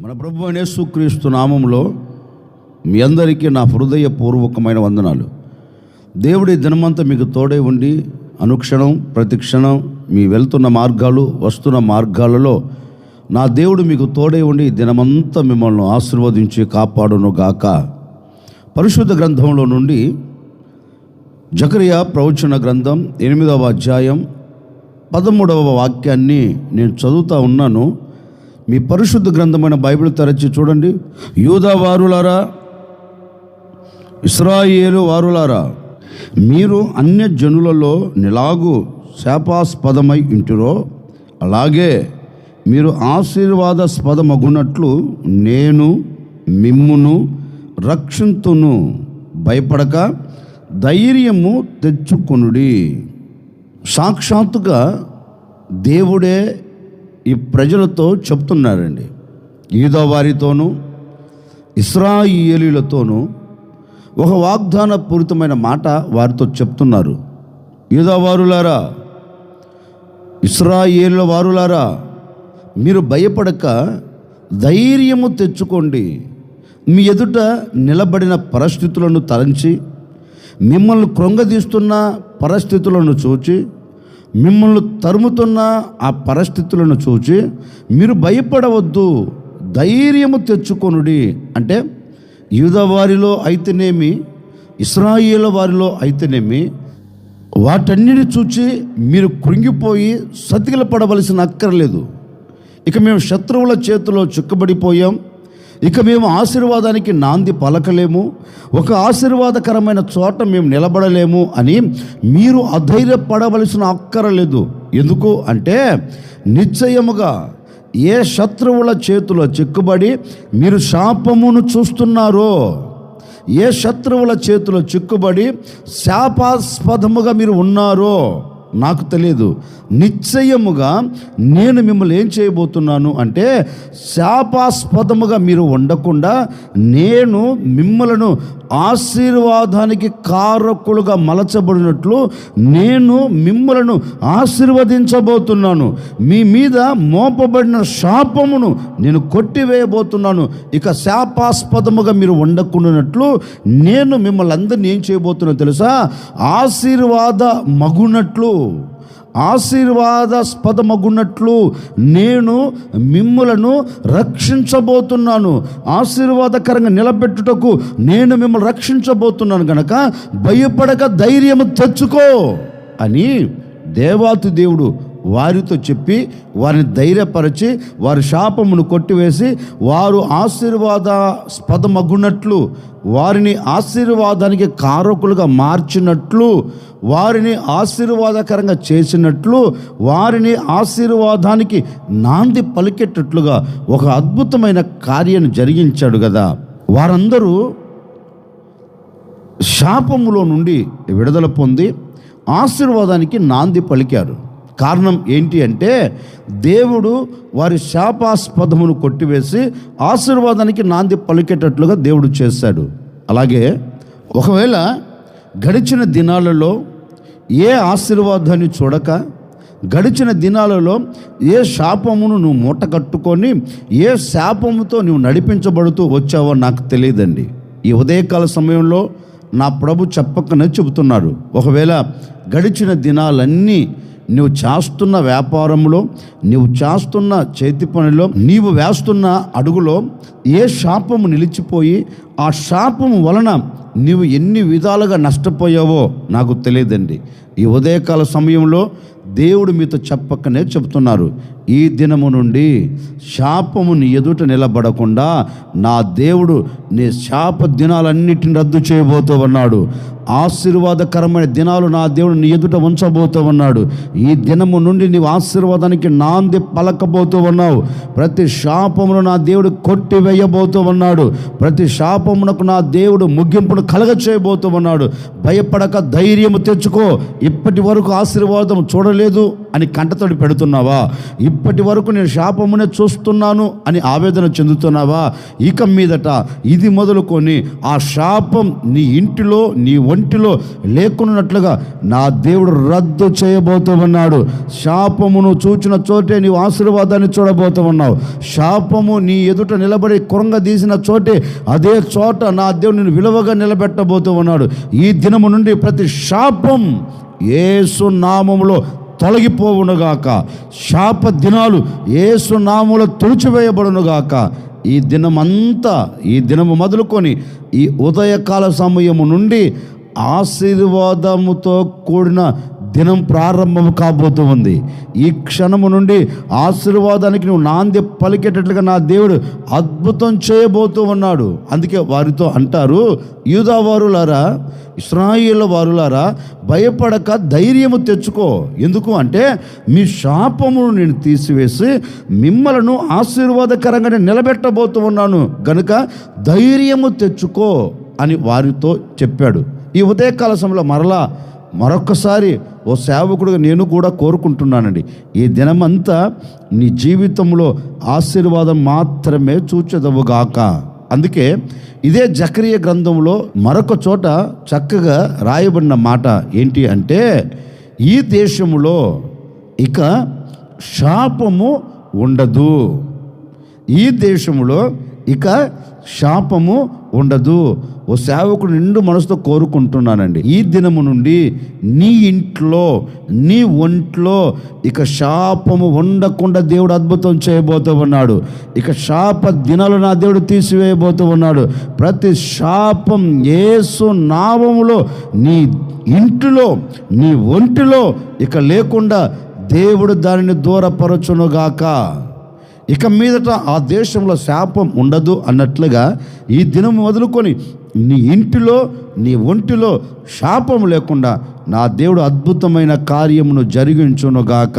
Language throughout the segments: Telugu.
మన ప్రభు యేసుక్రీస్తు నామంలో మీ అందరికీ నా హృదయపూర్వకమైన వందనాలు. దేవుడి దినమంతా మీకు తోడే ఉండి అనుక్షణం ప్రతిక్షణం మీ వెళ్తున్న మార్గాలు వస్తున్న మార్గాలలో నా దేవుడు మీకు తోడే ఉండి దినమంతా మిమ్మల్ని ఆశీర్వదించి కాపాడును గాక పరిశుద్ధ గ్రంథంలో నుండి జకరియా ప్రవచన గ్రంథం ఎనిమిదవ అధ్యాయం పదమూడవ వాక్యాన్ని నేను చదువుతా ఉన్నాను. మీ పరిశుద్ధ గ్రంథమైన బైబిల్ తెరచి చూడండి. యూదా వారులారా ఇస్రాయేలు వారులారా మీరు అన్య జనులలో నిలాగు శాపాస్పదమై ఇంటిరో అలాగే మీరు ఆశీర్వాదాస్పదమగునట్లు నేను మిమ్మును రక్షింతును. భయపడక ధైర్యము తెచ్చుకొనుడి. సాక్షాత్తుగా దేవుడే ఈ ప్రజలతో చెప్తున్నారండి. ఈదో వారితోనూ ఇస్రాయిలీలతోనూ ఒక వాగ్దాన పూరితమైన మాట వారితో చెప్తున్నారు. ఈదో వారులారా ఇస్రాయేళ్ళ వారులారా మీరు భయపడక ధైర్యము తెచ్చుకోండి. మీ ఎదుట నిలబడిన పరిస్థితులను తలంచి మిమ్మల్ని క్రొంగదీస్తున్న పరిస్థితులను చూచి మిమ్మల్ని తరుముతున్న ఆ పరిస్థితులను చూచి మీరు భయపడవద్దు ధైర్యము తెచ్చుకొనుడి. అంటే యూద వారిలో అయితేనేమి ఇస్రాయిల వారిలో అయితేనేమి వాటన్నిటిని చూచి మీరు కృంగిపోయి సతికిల పడవలసిన అక్కర్లేదు. ఇక మేము శత్రువుల చేతిలో చిక్కబడిపోయాం. ఇక మేము ఆశీర్వాదానికి నాంది పలకలేము. ఒక ఆశీర్వాదకరమైన చోట మేము నిలబడలేము అని మీరు అధైర్యపడవలసిన అక్కరలేదు ఎందుకు? అంటే నిశ్చయముగా ఏ శత్రువుల చేతిలో చిక్కుబడి మీరు శాపమును చూస్తున్నారో ఏ శత్రువుల చేతిలో చిక్కుబడి శాపాస్పదముగా మీరు ఉన్నారో నాకు తెలియదు నిశ్చయముగా నేను మిమ్మల్ని ఏం చేయబోతున్నాను అంటే శాపాస్పదముగా మీరు ఉండకుండా నేను మిమ్మలను ఆశీర్వాదానికి కారకులుగా మలచబడినట్లు నేను మిమ్మలను ఆశీర్వదించబోతున్నాను. మీ మీద మోపబడిన శాపమును నేను కొట్టివేయబోతున్నాను. ఇక శాపాస్పదముగా మీరు ఉండకుండానట్లు నేను మిమ్మల్ని అందరినీ ఏం చేయబోతున్నాను తెలుసా? ఆశీర్వాద మగునట్లు ఆశీర్వాదాస్పదమగున్నట్లు నేను మిమ్ములను రక్షించబోతున్నాను. ఆశీర్వాదకరంగా నిలబెట్టుటకు నేను మిమ్మల్ని రక్షించబోతున్నాను గనక భయపడక ధైర్యము తెచ్చుకో అని దేవాతి దేవుడు వారితో చెప్పి వారిని ధైర్యపరిచి వారి శాపమును కొట్టివేసి వారు ఆశీర్వాదాస్పదమగునట్లు వారిని ఆశీర్వాదానికి కారకులుగా మార్చినట్లు వారిని ఆశీర్వాదకరంగా చేసినట్లు వారిని ఆశీర్వాదానికి నాంది పలికేటట్లుగా ఒక అద్భుతమైన కార్యాన్ని జరిగించాడు కదా. వారందరూ శాపములో నుండి విడుదల పొంది ఆశీర్వాదానికి నాంది పలికారు. కారణం ఏంటి అంటే దేవుడు వారి శాపాస్పదమును కొట్టివేసి ఆశీర్వాదానికి నాంది పలికేటట్లుగా దేవుడు చేశాడు. అలాగే ఒకవేళ గడిచిన దినాలలో ఏ ఆశీర్వాదాన్ని చూడక గడిచిన దినాలలో ఏ శాపమును నువ్వు మూట కట్టుకొని ఏ శాపముతో నువ్వు నడిపించబడుతూ వచ్చావో నాకు తెలియదండి. ఈ ఉదయకాల సమయంలో నా ప్రభు చెప్పకనే చెబుతున్నారు ఒకవేళ గడిచిన దినాలన్నీ నువ్వు చేస్తున్న వ్యాపారంలో నువ్వు చేస్తున్న చేతి పనిలో నీవు వేస్తున్న అడుగులో ఏ శాపము నిలిచిపోయి ఆ శాపము వలన నీవు ఎన్ని విధాలుగా నష్టపోయావో నాకు తెలియదండి. ఈ ఉదయకాల సమయంలో దేవుడు మీతో చెప్పకనే చెప్తున్నారు ఈ దినము నుండి శాపము నీ ఎదుట నిలబడకుండా నా దేవుడు నీ శాప దినాలన్నిటిని రద్దు చేయబోతూ ఉన్నాడు. ఆశీర్వాదకరమైన దినాలు నా దేవుడు నీ ఎదుట ఉంచబోతూ ఉన్నాడు. ఈ దినము నుండి నీవు ఆశీర్వాదానికి నాంది పలకబోతూ ఉన్నావు. ప్రతి శాపమును నా దేవుడు కొట్టి వేయబోతూ ఉన్నాడు. ప్రతి శాపమునకు నా దేవుడు ముగింపును కలగ చేయబోతూ ఉన్నాడు. భయపడక ధైర్యము తెచ్చుకో. ఇప్పటి వరకు ఆశీర్వాదం చూడలేదు అని కంటతడి పెడుతున్నావా? ఇప్పటి వరకు నేను శాపమునే చూస్తున్నాను అని ఆవేదన చెందుతున్నావా? ఇక మీదట ఇది మొదలుకొని ఆ శాపం నీ ఇంటిలో నీ ఒంటిలో లేకున్నట్లుగా నా దేవుడు రద్దు చేయబోతూ ఉన్నాడు శాపమును చూచిన చోటే నీవు ఆశీర్వాదాన్ని చూడబోతూ ఉన్నావు శాపము నీ ఎదుట నిలబడి కొరంగదీసిన చోటే అదే చోట నా దేవుడు నేను విలువగా నిలబెట్టబోతూ ఉన్నాడు ఈ దినము నుండి ప్రతి శాపం ఏసునామములో తొలగిపోవునుగాక. శాప దినాలు యేసు నామములో తుడిచివేయబడునుగాక. ఈ దినమంతా ఈ దినము మొదలుకొని ఈ ఉదయకాల సమయము నుండి ఆశీర్వాదముతో కూడిన దినం ప్రారంభం కాబోతూ ఉంది. ఈ క్షణము నుండి ఆశీర్వాదానికి నువ్వు నాంది పలికేటట్లుగా నా దేవుడు అద్భుతం చేయబోతూ ఉన్నాడు. అందుకే వారితో అంటారు యూదావారులారా వారులారా వారులారా భయపడక ధైర్యము తెచ్చుకో. ఎందుకు అంటే మీ శాపమును నేను తీసివేసి మిమ్మలను ఆశీర్వాదకరంగానే నిలబెట్టబోతూ ఉన్నాను. గనుక ధైర్యము తెచ్చుకో అని వారితో చెప్పాడు. ఈ ఉదయకాల సమయంలో మరలా మరొకసారి ఓ సేవకుడుగా నేను కూడా కోరుకుంటున్నానండి. ఈ దినమంతా నీ జీవితంలో ఆశీర్వాదం మాత్రమే చూచెదవుగాక అందుకే ఇదే జకరియ గ్రంథంలో మరొక చోట చక్కగా రాయబడిన మాట ఏంటి అంటే ఈ దేశములో ఇక శాపము ఉండదు. ఈ దేశంలో ఇక శాపము ఉండదు. ఓ సేవకుడు నిండు మనసుతో కోరుకుంటున్నానండి. ఈ దినము నుండి నీ ఇంట్లో నీ ఒంట్లో ఇక శాపము ఉండకుండా దేవుడు అద్భుతం చేయబోతూ ఉన్నాడు. ఇక శాప దినాలు నా దేవుడు తీసివేయబోతూ ఉన్నాడు. ప్రతి శాపం ఏసు నామములో నీ ఇంటిలో నీ ఒంటిలో ఇక లేకుండా దేవుడు దానిని దూరపరచునుగాక. ఇక మీదట ఆ దేశంలో శాపం ఉండదు అన్నట్లుగా ఈ దినం మొదలుకొని నీ ఇంటిలో నీ ఒంటిలో శాపం లేకుండా నా దేవుడు అద్భుతమైన కార్యమును జరిగించునుగాక.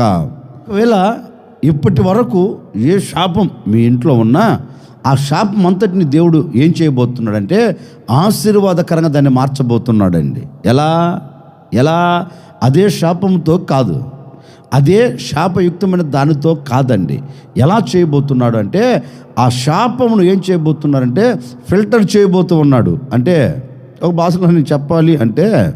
ఒకవేళ ఇప్పటి వరకు ఏ శాపం మీ ఇంట్లో ఉన్నా ఆ శాపం అంతటిని దేవుడు ఏం చేయబోతున్నాడంటే ఆశీర్వాదకరంగా దాన్ని మార్చబోతున్నాడండి. ఎలా? ఎలా? అదే శాపంతో కాదు. అదే శాపయుక్తమైన దానితో కాదండి. ఎలా చేయబోతున్నాడు అంటే ఆ శాపమును ఏం చేయబోతున్నారంటే ఫిల్టర్ చేయబోతూ ఉన్నాడు. అంటే ఒక భాషలో నేను చెప్పాలి అంటే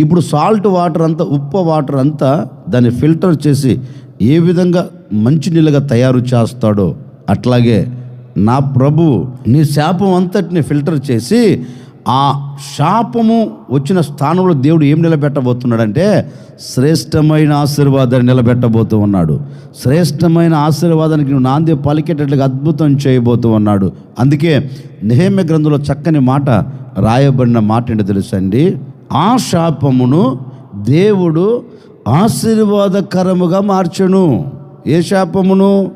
ఇప్పుడు సాల్ట్ వాటర్ అంతా ఉప్పు వాటర్ అంతా దాన్ని ఫిల్టర్ చేసి ఏ విధంగా మంచినీళ్ళగా తయారు చేస్తాడో అట్లాగే నా ప్రభు నీ శాపం అంతటిని ఫిల్టర్ చేసి ఆ శాపము వచ్చిన స్థానంలో దేవుడు ఏం నిలబెట్టబోతున్నాడంటే శ్రేష్టమైన ఆశీర్వాదాన్ని నిలబెట్టబోతూ ఉన్నాడు. శ్రేష్టమైన ఆశీర్వాదానికి నువ్వు నాంది పలికేటట్లుగా అద్భుతం చేయబోతూ ఉన్నాడు. అందుకే నిహేమ్య గ్రంథంలో చక్కని మాట రాయబడిన మాట ఏంటో తెలుసండి? ఆ శాపమును దేవుడు ఆశీర్వాదకరముగా మార్చను. ఏ శాపమును?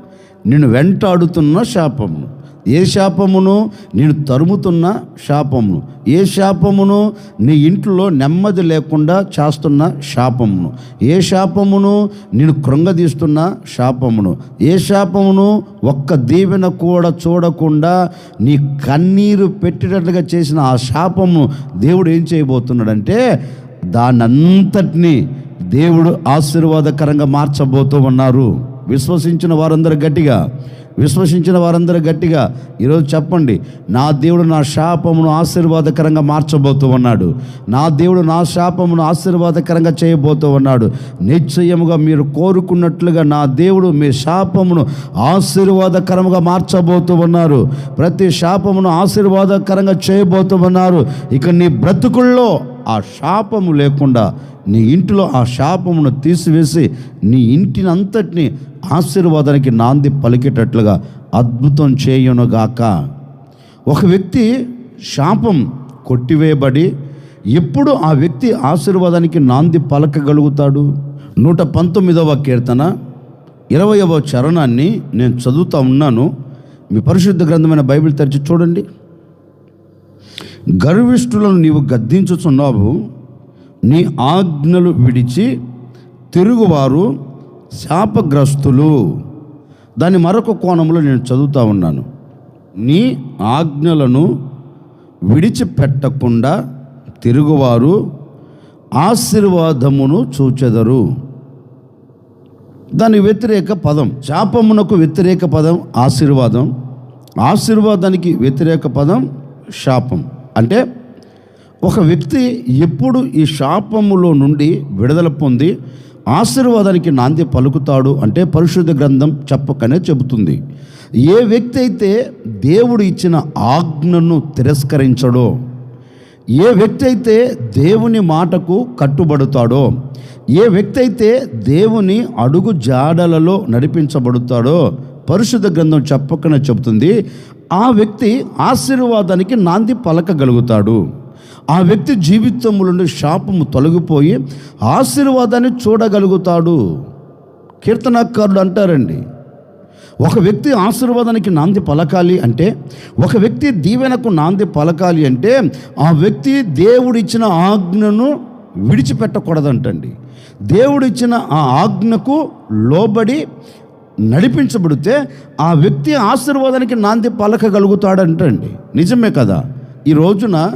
నిన్ను వెంటాడుతున్న శాపమును ఏ శాపమును నేను తరుముతున్న శాపమును? ఏ శాపమును నీ ఇంట్లో నెమ్మది లేకుండా చేస్తున్న శాపమును? ఏ శాపమును నేను కృంగదీస్తున్న శాపమును? ఏ శాపమును ఒక్క దీవెన కూడా చూడకుండా నీ కన్నీరు పెట్టేటట్లుగా చేసిన ఆ శాపము దేవుడు ఏం చేయబోతున్నాడంటే దానంతటినీ దేవుడు ఆశీర్వాదకరంగా మార్చబోతూ ఉన్నారు. విశ్వసించిన వారందరూ గట్టిగా విశ్వసించిన వారందరూ గట్టిగా ఈరోజు చెప్పండి నా దేవుడు నా శాపమును ఆశీర్వాదకరంగా మార్చబోతూ ఉన్నాడు. నా దేవుడు నా శాపమును ఆశీర్వాదకరంగా చేయబోతూ ఉన్నాడు. నిశ్చయముగా మీరు కోరుకున్నట్లుగా నా దేవుడు మీ శాపమును ఆశీర్వాదకరంగా మార్చబోతూ ఉన్నారు. ప్రతి శాపమును ఆశీర్వాదకరంగా చేయబోతూ ఉన్నారు. ఇక నీ బ్రతుకుల్లో ఆ శాపము లేకుండా నీ ఇంటిలో ఆ శాపమును తీసివేసి నీ ఇంటిని అంతటిని ఆశీర్వాదానికి నాంది పలికేటట్లుగా అద్భుతం చేయునుగాక. ఒక వ్యక్తి శాపం కొట్టివేయబడి ఎప్పుడు ఆ వ్యక్తి ఆశీర్వాదానికి నాంది పలకగలుగుతాడు? నూట పంతొమ్మిదవ కీర్తన ఇరవయవ చరణాన్ని నేను చదువుతా ఉన్నాను. మీ పరిశుద్ధ గ్రంథమైన బైబిల్ తెరిచి చూడండి. గర్విష్ఠులను నీవు గద్దించుచున్నావు. నీ ఆజ్ఞలు విడిచి తిరుగువారు శాపగ్రస్తులు. దాని మరొక కోణంలో నేను చదువుతూ ఉన్నాను. నీ ఆజ్ఞలను విడిచిపెట్టకుండా తిరుగువారు ఆశీర్వాదమును చూచెదరు. దాని వ్యతిరేక పదం శాపమునకు వ్యతిరేక పదం ఆశీర్వాదం ఆశీర్వాదానికి వ్యతిరేక పదం శాపం. అంటే ఒక వ్యక్తి ఎప్పుడు ఈ శాపములో నుండి విడుదల పొంది ఆశీర్వాదానికి నాంది పలుకుతాడు అంటే పరిశుద్ధ గ్రంథం చెప్పకనే చెబుతుంది. ఏ వ్యక్తి అయితే దేవుడు ఇచ్చిన ఆజ్ఞను తిరస్కరించడో ఏ వ్యక్తి అయితే దేవుని మాటకు కట్టుబడతాడో ఏ వ్యక్తి అయితే దేవుని అడుగు జాడలలో నడిపించబడతాడో పరిశుద్ధ గ్రంథం చెప్పకనే చెబుతుంది. ఆ వ్యక్తి ఆశీర్వాదానికి నాంది పలకగలుగుతాడు. ఆ వ్యక్తి జీవితంలో నుండి శాపము తొలగిపోయి ఆశీర్వాదాన్ని చూడగలుగుతాడు. కీర్తనకారుడు అంటారండి ఒక వ్యక్తి ఆశీర్వాదానికి నాంది పలకాలి అంటే ఒక వ్యక్తి దీవెనకు నాంది పలకాలి అంటే ఆ వ్యక్తి దేవుడిచ్చిన ఆజ్ఞను విడిచిపెట్టకూడదంటండి. దేవుడిచ్చిన ఆ ఆజ్ఞకు లోబడి నడిపించబడితే ఆ వ్యక్తి ఆశీర్వాదానికి నాంది పలకగలుగుతాడంటండి. నిజమే కదా? ఈ రోజున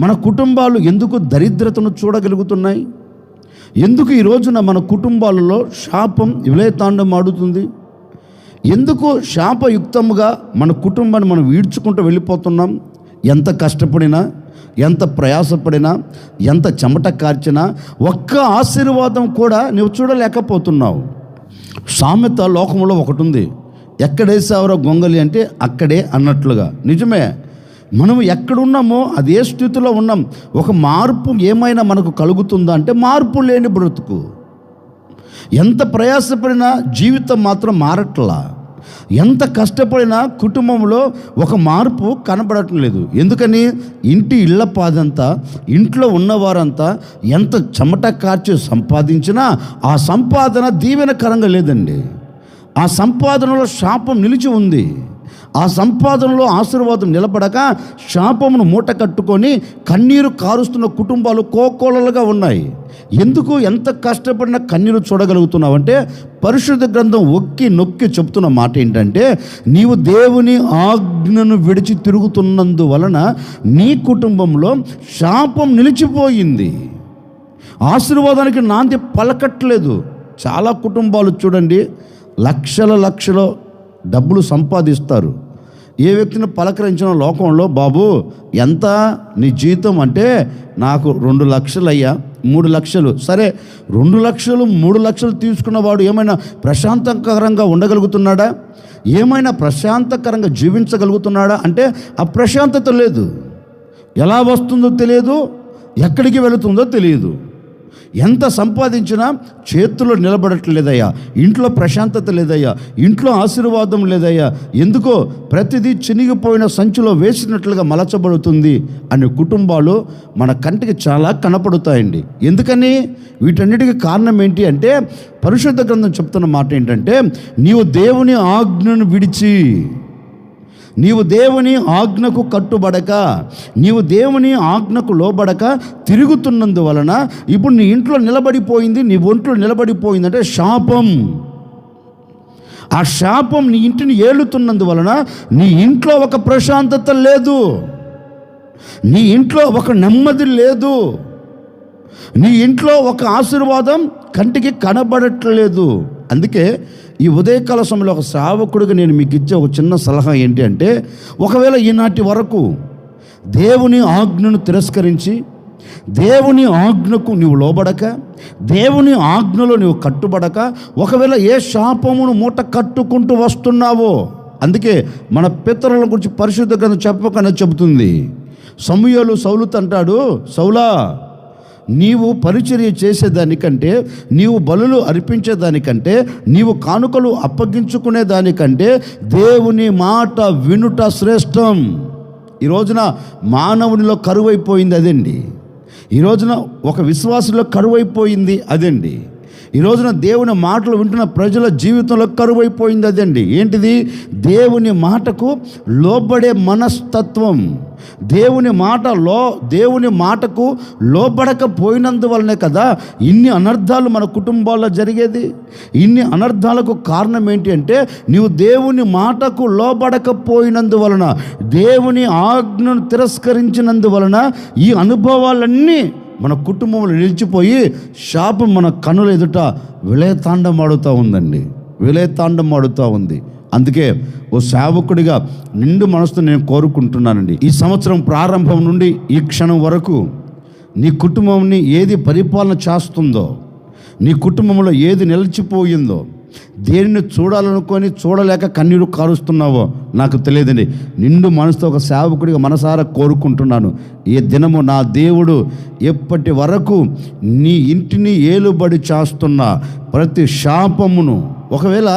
మన కుటుంబాలు ఎందుకు దరిద్రతను చూడగలుగుతున్నాయి? ఎందుకు ఈ రోజున మన కుటుంబాలలో శాపం విలయతాండం ఆడుతుంది ఎందుకు శాపయుక్తముగా మన కుటుంబాన్ని మనం ఈడ్చుకుంటూ వెళ్ళిపోతున్నాం? ఎంత కష్టపడినా ఎంత ప్రయాసపడినా ఎంత చెమట కార్చినా ఒక్క ఆశీర్వాదం కూడా నువ్వు చూడలేకపోతున్నావు. సామెత లోకంలో ఒకటి ఉంది. ఎక్కడేసావరో గొంగలి అంటే అక్కడే అన్నట్లుగా. నిజమే. మనం ఎక్కడున్నామో అదే స్థితిలో ఉన్నాం. ఒక మార్పు ఏమైనా మనకు కలుగుతుందా అంటే మార్పు లేని బ్రతుకు. ఎంత ప్రయాసపడినా జీవితం మాత్రం మారట్లా. ఎంత కష్టపడినా కుటుంబంలో ఒక మార్పు కనపడటం లేదు. ఎందుకని? ఇంటి ఇళ్ళ పాదంతా ఇంట్లో ఉన్నవారంతా ఎంత చెమట కార్చి సంపాదించినా ఆ సంపాదన దీవెనకరంగా లేదండి. ఆ సంపాదనలో శాపం నిలిచి ఉంది. ఆ సంపాదనలో ఆశీర్వాదం నిలబడక శాపమును మూట కట్టుకొని కన్నీరు కారుస్తున్న కుటుంబాలు కోకోలలుగా ఉన్నాయి. ఎందుకు ఎంత కష్టపడినా కన్నీరు చూడగలుగుతున్నావంటే పరిశుద్ధ గ్రంథం ఒక్కి నొక్కి చెప్తున్న మాట ఏంటంటే నీవు దేవుని ఆజ్ఞను విడిచి తిరుగుతున్నందు వలన నీ కుటుంబంలో శాపం నిలిచిపోయింది. ఆశీర్వాదానికి నాంది పలకట్లేదు. చాలా కుటుంబాలు చూడండి లక్షల లక్షల డబ్బులు సంపాదిస్తారు. ఏ వ్యక్తిని పలకరించిన లోకంలో బాబు ఎంత? నీ జీతం అంటే నాకు రెండు లక్షలు అయ్యా మూడు లక్షలు. సరే రెండు లక్షలు మూడు లక్షలు తీసుకున్నవాడు ఏమైనా ప్రశాంతకరంగా ఉండగలుగుతున్నాడా? ఏమైనా ప్రశాంతకరంగా జీవించగలుగుతున్నాడా? అంటే ఆ ప్రశాంతత లేదు. ఎలా వస్తుందో తెలియదు ఎక్కడికి వెళుతుందో తెలియదు. ఎంత సంపాదించినా చేతుల్లో నిలబడట్లేదయ్యా. ఇంట్లో ప్రశాంతత లేదయ్యా. ఇంట్లో ఆశీర్వాదం లేదయ్యా. ఎందుకో ప్రతిదీ చినిగిపోయిన సంచిలో వేసినట్లుగా మలచబడుతుంది అనే కుటుంబాలు మన కంటికి చాలా కనపడుతాయండి. ఎందుకని? వీటన్నిటికీ కారణం ఏంటి అంటే పరిశుద్ధ గ్రంథం చెప్తున్న మాట ఏంటంటే నీవు దేవుని ఆజ్ఞను విడిచి నీవు దేవుని ఆజ్ఞకు కట్టుబడక నీవు దేవుని ఆజ్ఞకు లోబడక తిరుగుతున్నందువలన ఇప్పుడు నీ ఇంట్లో నిలబడిపోయింది నీ ఒంట్లో నిలబడిపోయింది అంటే శాపం. ఆ శాపం నీ ఇంటిని ఏలుతున్నందువలన నీ ఇంట్లో ఒక ప్రశాంతత లేదు. నీ ఇంట్లో ఒక నెమ్మది లేదు. నీ ఇంట్లో ఒక ఆశీర్వాదం కంటికి కనబడట్లేదు. అందుకే ఈ ఉదయకాల సమయంలో ఒక శ్రావకుడిగా నేను మీకు ఇచ్చే ఒక చిన్న సలహా ఏంటి అంటే ఒకవేళ ఈనాటి వరకు దేవుని ఆజ్ఞను తిరస్కరించి దేవుని ఆజ్ఞకు నీవు లోబడక దేవుని ఆజ్ఞలో నీవు కట్టుబడక ఒకవేళ ఏ శాపమును మూట కట్టుకుంటూ వస్తున్నావో అందుకే మన పితరుల గురించి పరిశుద్ధ గ్రంథం చెప్పకనే చెబుతుంది. సమూహలు సౌలుత్ అంటాడు సౌలా నీవు పరిచర్య చేసేదానికంటే నీవు బలులు అర్పించేదానికంటే నీవు కానుకలు అప్పగించుకునే దానికంటే దేవుని మాట వినుట శ్రేష్టం. ఈ రోజున మానవునిలో కరువైపోయింది అదండి. ఈ రోజున ఒక విశ్వాసంలో కరువైపోయింది అదండి. ఈ రోజున దేవుని మాటలు వింటున్న ప్రజల జీవితంలో కరువైపోయింది అదండి. ఏంటిది? దేవుని మాటకు లోబడే మనస్తత్వం. దేవుని మాట లో దేవుని మాటకు లోబడకపోయినందువలనే కదా ఇన్ని అనర్థాలు మన కుటుంబాల్లో జరిగేది. ఇన్ని అనర్థాలకు కారణం ఏంటి అంటే నీవు దేవుని మాటకు లోబడకపోయినందువలన దేవుని ఆజ్ఞను తిరస్కరించినందువలన ఈ అనుభవాలన్నీ మన కుటుంబంలో నిలిచిపోయి శాపం మన కనుల ఎదుట విలయతాండం ఆడుతూ ఉందండి. విలయతాండం ఆడుతూ ఉంది. అందుకే ఓ సేవకుడిగా నిండు మనసుతో నేను కోరుకుంటున్నానండి. ఈ సంవత్సరం ప్రారంభం నుండి ఈ క్షణం వరకు నీ కుటుంబంని ఏది పరిపాలన చేస్తుందో నీ కుటుంబంలో ఏది నిలిచిపోయిందో దేనిని చూడాలనుకొని చూడలేక కన్నీరు కారుస్తున్నావో నాకు తెలియదండి. నిండు మనసుతో ఒక సేవకుడిగా మనసారా కోరుకుంటున్నాను. ఈ దినము నా దేవుడు ఎప్పటి వరకు నీ ఇంటిని ఏలుబడి చేస్తున్న ప్రతి శాపమును ఒకవేళ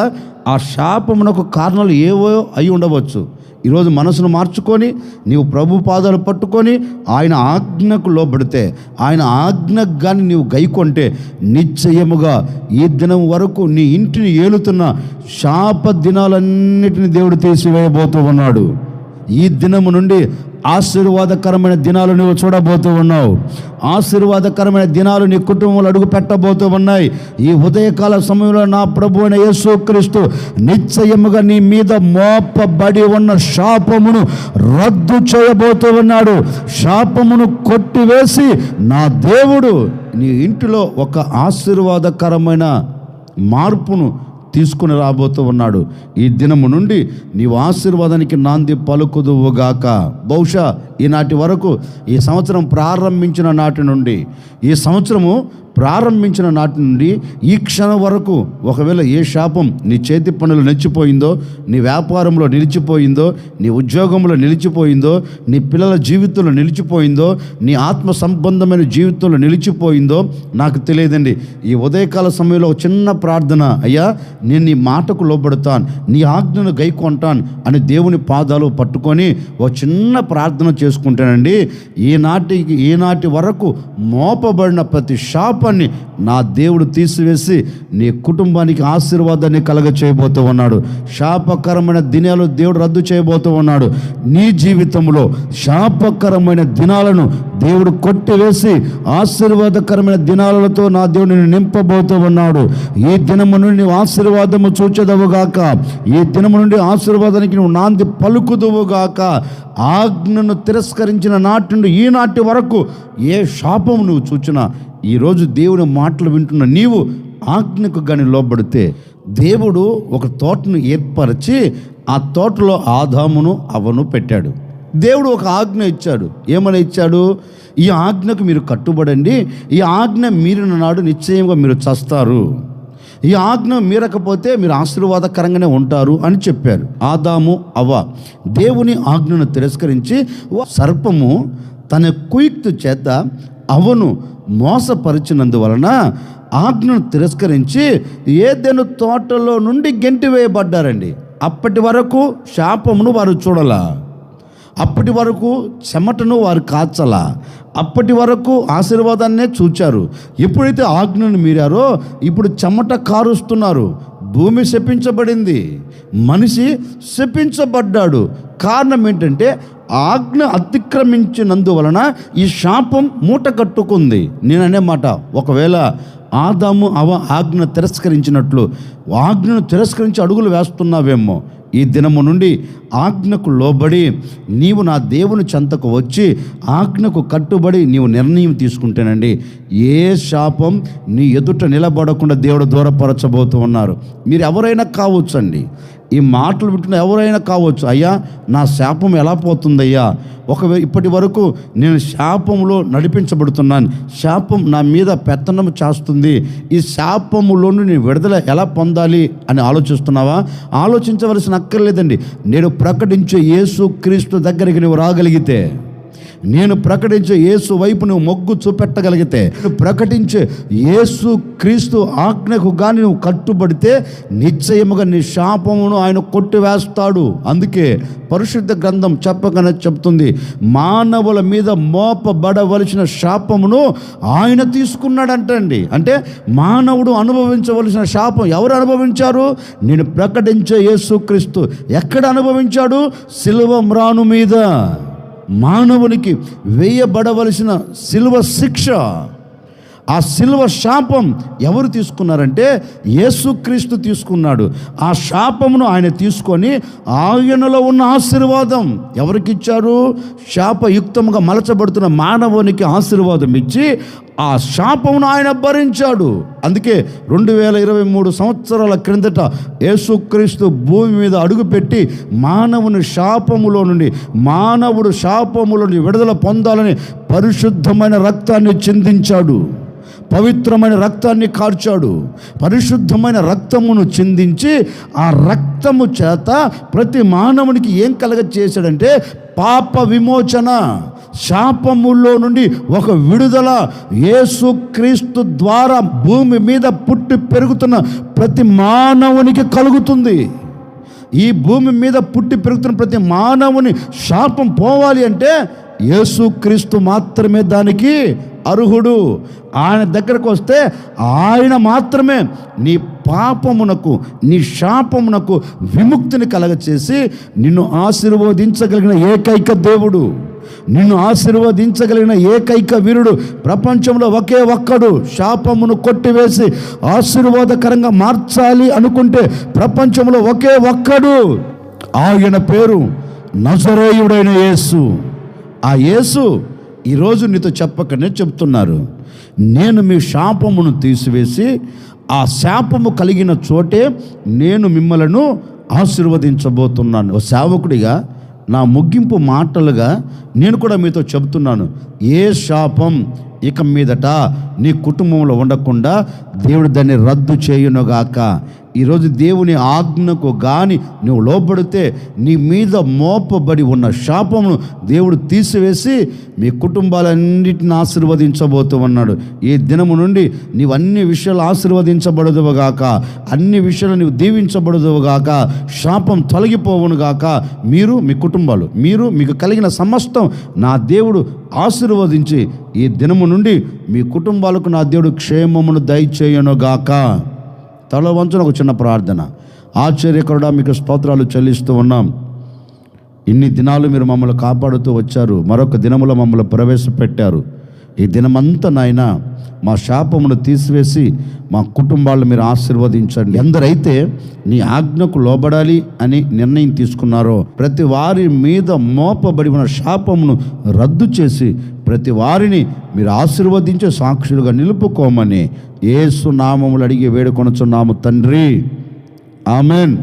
ఆ శాపమునకు కారణాలు ఏవో అయి ఉండవచ్చు. ఈరోజు మనసును మార్చుకొని నీవు ప్రభు పాదాలు పట్టుకొని ఆయన ఆజ్ఞకు లోబడితే ఆయన ఆజ్ఞకు కానీ నీవు గైకొంటే నిశ్చయముగా ఈ దినం వరకు నీ ఇంటిని ఏలుతున్న శాప దినాలన్నిటిని దేవుడు తీసివేయబోతూ ఉన్నాడు. ఈ దినము నుండి ఆశీర్వాదకరమైన దినాలు నువ్వు చూడబోతూ ఉన్నావు. ఆశీర్వాదకరమైన దినాలు నీ కుటుంబంలో అడుగు పెట్టబోతూ ఉన్నాయి. ఈ ఉదయకాల సమయంలో నా ప్రభు అయిన యేసుక్రీస్తు నిశ్చయముగా నీ మీద మోపబడి ఉన్న శాపమును రద్దు చేయబోతూ ఉన్నాడు. శాపమును కొట్టివేసి నా దేవుడు నీ ఇంటిలో ఒక ఆశీర్వాదకరమైన మార్పును తీసుకుని రాబోతూ ఉన్నాడు. ఈ దినము నుండి నీవు ఆశీర్వాదానికి నాంది పలుకుదువుగాక బహుశా ఈనాటి వరకు ఈ సంవత్సరం ప్రారంభించిన నాటి నుండి ఈ సంవత్సరము ప్రారంభించిన నాటి నుండి ఈ క్షణం వరకు ఒకవేళ ఏ శాపం నీ చేతి పనులు నిలిచిపోయిందో నీ వ్యాపారంలో నిలిచిపోయిందో నీ ఉద్యోగంలో నిలిచిపోయిందో నీ పిల్లల జీవితంలో నిలిచిపోయిందో నీ ఆత్మ సంబంధమైన జీవితంలో నిలిచిపోయిందో నాకు తెలియదండి. ఈ ఉదయకాల సమయంలో ఒక చిన్న ప్రార్థన అయ్యా నేను నీ మాటకు లోబడతాను నీ ఆజ్ఞను గైకొంటాను అని దేవుని పాదాలు పట్టుకొని ఒక చిన్న ప్రార్థన చేసుకుంటానండి. ఈనాటికి ఈనాటి వరకు మోపబడిన ప్రతి శాపాన్ని నా దేవుడు తీసివేసి నీ కుటుంబానికి ఆశీర్వాదాన్ని కలగ చేయబోతూ ఉన్నాడు. శాపకరమైన దినాలు దేవుడు రద్దు చేయబోతూ ఉన్నాడు. నీ జీవితంలో శాపకరమైన దినాలను దేవుడు కొట్టివేసి ఆశీర్వాదకరమైన దినాలతో నా దేవుడు నిన్ను నింపబోతూ ఉన్నాడు. ఈ దినము నుండి నీవు ఆశీర్వాదము చూచెదవుగాక ఈ దినము నుండి ఆశీర్వాదానికి నువ్వు నాంది పలుకుదువుగాక ఆజ్ఞను తిరస్కరించిన నాటి నుండి ఈనాటి వరకు ఏ శాపము నువ్వు చూచినా ఈరోజు దేవుని మాటలు వింటున్న నీవు ఆజ్ఞకు కానీ లోబడితే దేవుడు ఒక తోటను ఏర్పరిచి ఆ తోటలో ఆదామును అవను పెట్టాడు. దేవుడు ఒక ఆజ్ఞ ఇచ్చాడు. ఏమని ఇచ్చాడు? ఈ ఆజ్ఞకు మీరు కట్టుబడండి. ఈ ఆజ్ఞ మీరిన నాడు నిశ్చయంగా మీరు చస్తారు. ఈ ఆజ్ఞ మీరకపోతే మీరు ఆశీర్వాదకరంగానే ఉంటారు అని చెప్పారు. ఆదాము అవ్వ దేవుని ఆజ్ఞను తిరస్కరించి సర్పము తన కుయుక్తు చేత అవను మోసపరిచినందువలన ఆజ్ఞను తిరస్కరించి ఏదెను తోటలో నుండి గెంటి వేయబడ్డారండి. అప్పటి వరకు శాపమును వారు చూడలా. అప్పటి వరకు చెమటను వారు కాచలా. అప్పటి వరకు ఆశీర్వాదాన్నే చూచారు. ఎప్పుడైతే ఆజ్ఞను మీరారో ఇప్పుడు చెమట కారుస్తున్నారు. భూమి శపించబడింది. మనిషి శపించబడ్డాడు. కారణం ఏంటంటే ఆజ్ఞ అతిక్రమించినందువలన ఈ శాపం మూట కట్టుకుంది. నేననే మాట. ఒకవేళ ఆదాము అవ ఆజ్ఞ తిరస్కరించినట్లు ఆజ్ఞను తిరస్కరించి అడుగులు వేస్తున్నావేమో. ఈ దినము నుండి ఆజ్ఞకు లోబడి నీవు నా దేవుని చెంతకు వచ్చి ఆజ్ఞకు కట్టుబడి నీవు నిర్ణయం తీసుకుంటేనండి ఏ శాపం నీ ఎదుట నిలబడకుండా దేవుడు దూరపరచబోతూ ఉన్నారు. మీరు ఎవరైనా కావచ్చండి. ఈ మాటలు వింటున్న ఎవరైనా కావచ్చు అయ్యా నా శాపం ఎలా పోతుందయ్యా? ఒక ఇప్పటి వరకు నేను శాపంలో నడిపించబడుతున్నాను. శాపం నా మీద పెత్తనం చేస్తుంది. ఈ శాపములోను నేను విడుదల ఎలా పొందాలి అని ఆలోచిస్తున్నావా? ఆలోచించవలసిన అక్కర్లేదండి. నేను ప్రకటించే యేసు క్రీస్తు దగ్గరికి నువ్వు రాగలిగితే నేను ప్రకటించే యేసు వైపు నువ్వు మొగ్గు చూపెట్టగలిగితే ప్రకటించే యేసు క్రీస్తు ఆజ్ఞకు కానీ నువ్వు కట్టుబడితే నిశ్చయముగా నీ శాపమును ఆయన కొట్టివేస్తాడు. అందుకే పరిశుద్ధ గ్రంథం చెప్పగానే చెప్తుంది మానవుల మీద మోపబడవలసిన శాపమును ఆయన తీసుకున్నాడంటండి. అంటే మానవుడు అనుభవించవలసిన శాపం ఎవరు అనుభవించారు? నేను ప్రకటించే యేసుక్రీస్తు ఎక్కడ అనుభవించాడు? సిలువ మ్రాను మీద. మానవునికి వేయబడవలసిన శిల్వ శిక్ష. ఆ శిల్వ శాపం ఎవరు తీసుకున్నారంటే యేసుక్రీస్తు తీసుకున్నాడు. ఆ శాపమును ఆయన తీసుకొని ఆయనలో ఉన్న ఆశీర్వాదం ఎవరికిచ్చారు శాపయుక్తముగా శాపయుక్తంగా మలచబడుతున్న మానవునికి ఆశీర్వాదం ఇచ్చి ఆ శాపమును ఆయన భరించాడు. అందుకే రెండు వేల ఇరవై మూడు సంవత్సరాల క్రిందట యేసుక్రీస్తు భూమి మీద అడుగుపెట్టి మానవుని శాపములో నుండి మానవుడు శాపములో నుండి విడుదల పొందాలని పరిశుద్ధమైన రక్తాన్ని చిందించాడు. పవిత్రమైన రక్తాన్ని కార్చాడు. పరిశుద్ధమైన రక్తమును చిందించి ఆ రక్తము చేత ప్రతి మానవునికి ఏం కలగ చేశాడంటే పాప విమోచన శాపములో నుండి ఒక విడుదల. యేసుక్రీస్తు ద్వారా భూమి మీద పుట్టి పెరుగుతున్న ప్రతి మానవునికి కలుగుతుంది. ఈ భూమి మీద పుట్టి పెరుగుతున్న ప్రతి మానవుని శాపం పోవాలి అంటే యేసుక్రీస్తు మాత్రమే దానికి అర్హుడు. ఆయన దగ్గరకు వస్తే ఆయన మాత్రమే నీ పాపమునకు నీ శాపమునకు విముక్తిని కలగచేసి నిన్ను ఆశీర్వదించగలిగిన ఏకైక దేవుడు. నిన్ను ఆశీర్వదించగలిగిన ఏకైక వీరుడు. ప్రపంచంలో ఒకే ఒక్కడు. శాపమును కొట్టివేసి ఆశీర్వాదకరంగా మార్చాలి అనుకుంటే ప్రపంచంలో ఒకే ఒక్కడు. ఆయన పేరు నజరేయుడైన యేసు. ఆ యేసు ఈరోజు నీతో చెప్పకనే చెప్తున్నారు. నేను మీ శాపమును తీసివేసి ఆ శాపము కలిగిన చోటే నేను మిమ్మలను ఆశీర్వదించబోతున్నాను. ఓ సేవకుడిగా నా ముగింపు మాటలుగా నేను కూడా మీతో చెబుతున్నాను. ఏ శాపం ఇక మీదట నీ కుటుంబంలో ఉండకుండా దేవుడు దాన్ని రద్దు చేయునుగాక. ఈరోజు దేవుని ఆజ్ఞకు గాని నువ్వు లోపడితే నీ మీద మోపబడి ఉన్న శాపమును దేవుడు తీసివేసి మీ కుటుంబాలన్నిటిని ఆశీర్వదించబోతూ ఉన్నాడు ఈ దినము నుండి నీవు అన్ని విషయాలు ఆశీర్వదించబడదువుగాక. అన్ని విషయాలు నీవు దీవించబడదువుగాక. శాపం తొలగిపోవునుగాక. మీరు మీ కుటుంబాలు మీరు మీకు కలిగిన సమస్తం నా దేవుడు ఆశీర్వదించి ఈ దినము నుండి మీ కుటుంబాలకు నా దేవుడు క్షేమమును దయచేయనుగాక తల వంచున ఒక చిన్న ప్రార్థన. ఆశ్చర్యకరుడా మీకు స్తోత్రాలు చెల్లిస్తూ ఉన్నాం. ఇన్ని దినాలు మీరు మమ్మల్ని కాపాడుతూ వచ్చారు. మరొక దినములో మమ్మల్ని ప్రవేశపెట్టారు. ఈ దినమంతా నాయన మా శాపమును తీసివేసి మా కుటుంబాలను మీరు ఆశీర్వదించండి. ఎందరైతే నీ ఆజ్ఞకు లోబడాలి అని నిర్ణయం తీసుకున్నారో ప్రతి వారి మీద మోపబడి ఉన్న శాపమును రద్దు చేసి ప్రతి వారిని మీరు ఆశీర్వదించే సాక్షులుగా నిలుపుకోమని ఏసు నామములు అడిగి వేడుకొనుచున్నాము తండ్రి. ఆమెన్.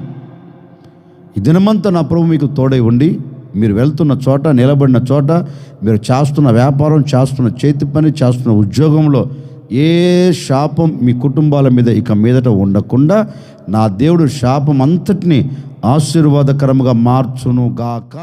ఈ దినమంతా నా ప్రభు మీకు తోడై ఉండి మీరు వెళ్తున్న చోట నిలబడిన చోట మీరు చేస్తున్న వ్యాపారం చేస్తున్న చేతి పని చేస్తున్న ఉద్యోగంలో ఏ శాపం మీ కుటుంబాల మీద ఇక మీదట ఉండకుండా నా దేవుడు శాపం అంతటిని ఆశీర్వాదకరముగా మార్చును గాక